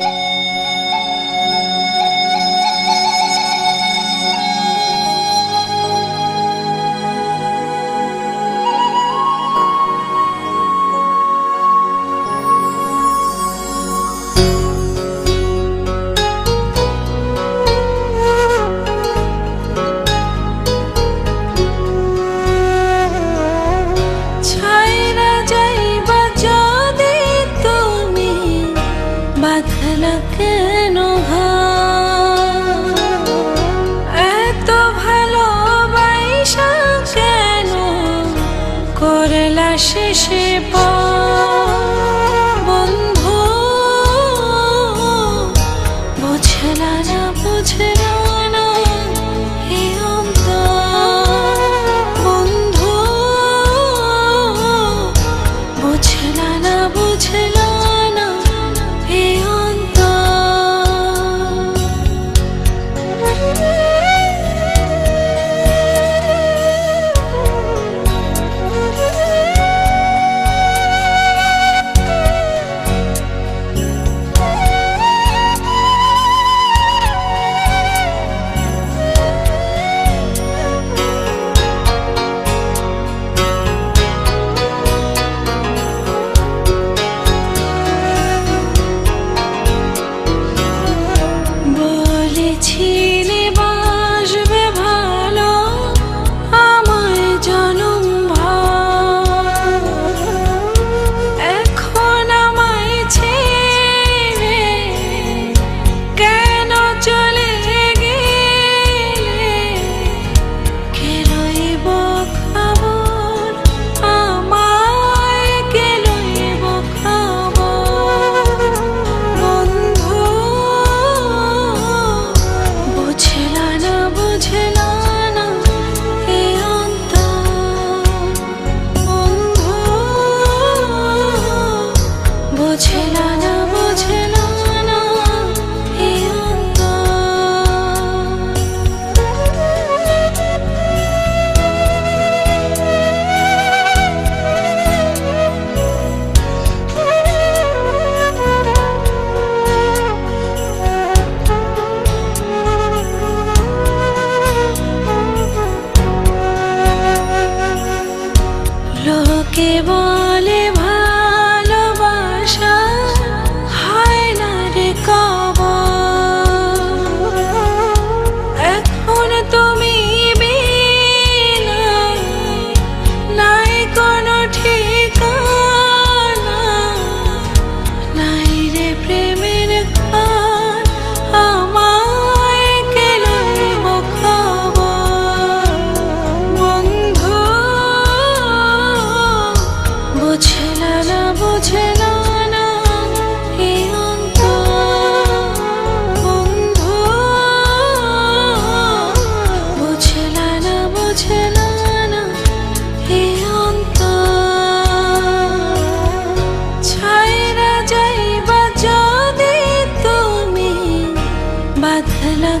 you করলা শেষে বন্ধু বুঝলা না বুঝলা না বন্ধু বুঝলা না বুঝলা